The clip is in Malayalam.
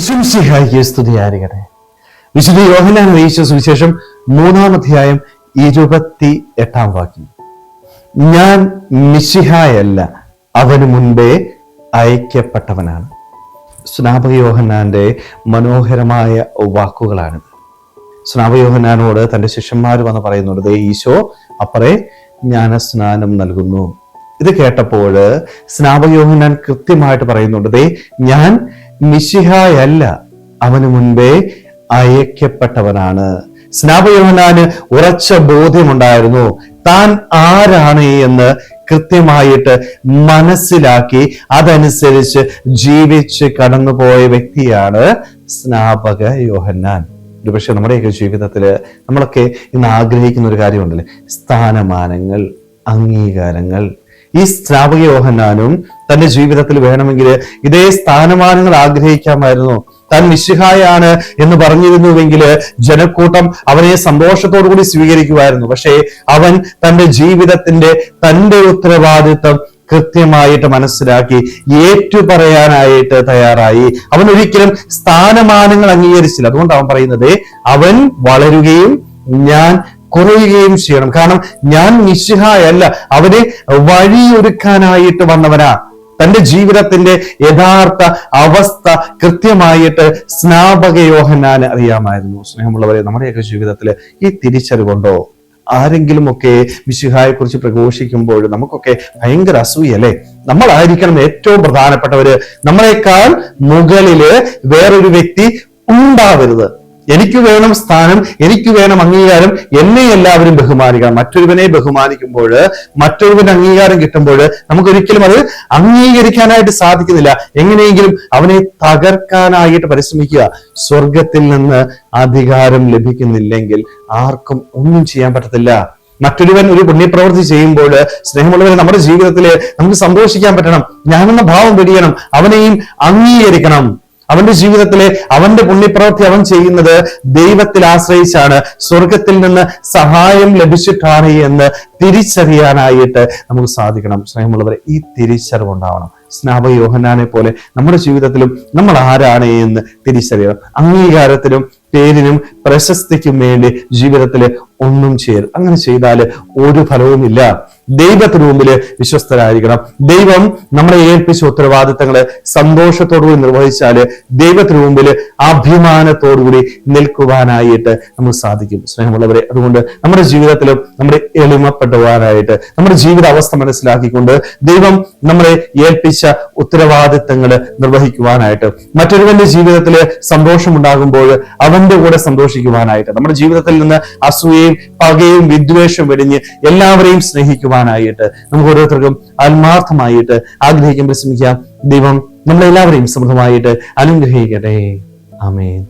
വിശംസിഹായിക്ക് സ്തുതിയായിരിക്കട്ടെ. വിശുദ്ധ യോഹനാൻ അറിയിച്ച സുവിശേഷം മൂന്നാം അധ്യായം ഇരുപത്തി എട്ടാം വാക്യം. ഞാൻ മിശിഹായല്ല അവന് മുൻപേ അയക്കപ്പെട്ടവനാണ്. സ്നാപക യോഹന്നാന്റെ മനോഹരമായ വാക്കുകളാണിത്. സ്നാപയോഹനാനോട് തന്റെ ശിഷ്യന്മാർ വന്ന് പറയുന്നുണ്ട് ദേ ഈശോ അപ്പറേ ജ്ഞാനസ്നാനം നൽകുന്നു. ഇത് കേട്ടപ്പോൾ സ്നാപക യോഹന്നാൻ കൃത്യമായിട്ട് പറയുന്നുണ്ട് ദേ ഞാൻ മിശിഹായല്ല. അവന് മുൻപേ അയക്കപ്പെട്ടവനാണ്. സ്നാപയോഹനാന് ഉറച്ച ബോധ്യമുണ്ടായിരുന്നു. താൻ ആരാണ് എന്ന് കൃത്യമായിട്ട് മനസ്സിലാക്കി അതനുസരിച്ച് ജീവിച്ച് കടന്നുപോയ വ്യക്തിയാണ് സ്നാപക യോഹന്നാൻ. ഒരുപക്ഷെ നമ്മുടെയൊക്കെ ജീവിതത്തിൽ നമ്മളൊക്കെ ഇന്ന് ആഗ്രഹിക്കുന്ന ഒരു കാര്യമുണ്ടല്ലേ? സ്ഥാനമാനങ്ങൾ അംഗീകാരങ്ങൾ. ഈ സ്നാപക യോഹന്നാനും തന്റെ ജീവിതത്തിൽ വേണമെങ്കിൽ ഇതേ സ്ഥാനമാനങ്ങൾ ആഗ്രഹിക്കാമായിരുന്നു. താൻ നിശിഹായാണ് എന്ന് പറഞ്ഞിരുന്നുവെങ്കിൽ ജനക്കൂട്ടം അവനെ സന്തോഷത്തോടു കൂടി സ്വീകരിക്കുമായിരുന്നു. പക്ഷേ അവൻ തന്റെ ജീവിതത്തിന്റെ തന്റെ ഉത്തരവാദിത്വം കൃത്യമായിട്ട് മനസ്സിലാക്കി ഏറ്റുപറയാനായിട്ട് തയ്യാറായി. അവൻ ഒരിക്കലും സ്ഥാനമാനങ്ങൾ അംഗീകരിച്ചില്ല. അതുകൊണ്ട് അവൻ പറയുന്നത് അവൻ വളരുകയും ഞാൻ കുറയുകയും ചെയ്യണം. കാരണം ഞാൻ നിശ്ചിഹായല്ല അവന് വഴിയൊരുക്കാനായിട്ട് വന്നവനാ. തന്റെ ജീവിതത്തിന്റെ യഥാർത്ഥ അവസ്ഥ കൃത്യമായിട്ട് സ്നാപക യോഹന്നാന് അറിയാമായിരുന്നു. സ്നേഹമുള്ളവരെ നമ്മുടെയൊക്കെ ജീവിതത്തിൽ ഈ തിരിച്ചറിവുണ്ടോ? ആരെങ്കിലുമൊക്കെ വിശുഹായെ കുറിച്ച് പ്രഘോഷിക്കുമ്പോൾ നമുക്കൊക്കെ ഭയങ്കര അസൂയല്ലേ നമ്മളായിരിക്കണം ഏറ്റവും പ്രധാനപ്പെട്ടവര്. നമ്മളെക്കാൾ മുകളിൽ വേറൊരു വ്യക്തി ഉണ്ടാവരുത്. എനിക്ക് വേണം സ്ഥാനം എനിക്ക് വേണം അംഗീകാരം എന്നെ എല്ലാവരും ബഹുമാനിക്കണം. മറ്റൊരുവനെ ബഹുമാനിക്കുമ്പോൾ മറ്റൊരുവന് അംഗീകാരം കിട്ടുമ്പോൾ നമുക്കൊരിക്കലും അത് അംഗീകരിക്കാനായിട്ട് സാധിക്കുന്നില്ല. എങ്ങനെയെങ്കിലും അവനെ തകർക്കാനായിട്ട് പരിശ്രമിക്കുക. സ്വർഗത്തിൽ നിന്ന് അധികാരം ലഭിക്കുന്നില്ലെങ്കിൽ ആർക്കും ഒന്നും ചെയ്യാൻ പറ്റത്തില്ല. മറ്റൊരുവൻ ഒരു പുണ്യപ്രവൃത്തി ചെയ്യുമ്പോൾ സ്നേഹമുള്ളവരെ നമ്മുടെ ജീവിതത്തിൽ നമുക്ക് സന്തോഷിക്കാൻ പറ്റണം. ഞാനെന്ന ഭാവം വെടിയണം അവനെയും അംഗീകരിക്കണം. അവന്റെ ജീവിതത്തിലെ അവന്റെ പുണ്യപ്രവൃത്തി അവൻ ചെയ്യുന്നത് ദൈവത്തിൽ ആശ്രയിച്ചാണ്. സ്വർഗത്തിൽ നിന്ന് സഹായം ലഭിച്ചിട്ടാണ് എന്ന് തിരിച്ചറിയാനായിട്ട് നമുക്ക് സാധിക്കണം. സ്നേഹമുള്ളവരെ ഈ തിരിച്ചറിവുണ്ടാവണം സ്നാപ യോഹനാനെ പോലെ നമ്മുടെ ജീവിതത്തിലും നമ്മൾ ആരാണ് എന്ന് തിരിച്ചറിയണം. അംഗീകാരത്തിനും പേരിനും പ്രശസ്തിക്കും വേണ്ടി ജീവിതത്തിൽ ഒന്നും ചെയ്യരുത്. അങ്ങനെ ചെയ്താൽ ഒരു ഫലവുമില്ല ദൈവത്തിന് മുമ്പിൽ വിശ്വസ്തരായിരിക്കണം. ദൈവം നമ്മളെ ഏൽപ്പിച്ച ഉത്തരവാദിത്തങ്ങളെ സന്തോഷത്തോടുകൂടി നിർവഹിച്ചാൽ ദൈവത്തിന് മുമ്പിൽ അഭിമാനത്തോടുകൂടി നിൽക്കുവാനായിട്ട് നമുക്ക് സാധിക്കും. സ്നേഹമുള്ളവരെ അതുകൊണ്ട് നമ്മുടെ ജീവിതത്തിലും നമ്മുടെ എളിമപ്പെടുവാനായിട്ട് നമ്മുടെ ജീവിത അവസ്ഥ മനസ്സിലാക്കിക്കൊണ്ട് ദൈവം നമ്മളെ ഏൽപ്പിച്ച ഉത്തരവാദിത്തങ്ങൾ നിർവഹിക്കുവാനായിട്ട് മറ്റൊരുവന്റെ ജീവിതത്തിൽ സന്തോഷമുണ്ടാകുമ്പോൾ അവന്റെ കൂടെ സന്തോഷിക്കുവാനായിട്ട് നമ്മുടെ ജീവിതത്തിൽ നിന്ന് അസൂയയും പകയും വിദ്വേഷം വെടിഞ്ഞ് എല്ലാവരെയും സ്നേഹിക്കുവാനായിട്ട് നമുക്ക് ഓരോരുത്തർക്കും ആത്മാർത്ഥമായിട്ട് ആഗ്രഹിക്കാൻ പരിശ്രമിക്കാം. ദൈവം നമ്മളെല്ലാവരെയും സമൃദ്ധമായിട്ട് അനുഗ്രഹിക്കട്ടെ. ആമേൻ.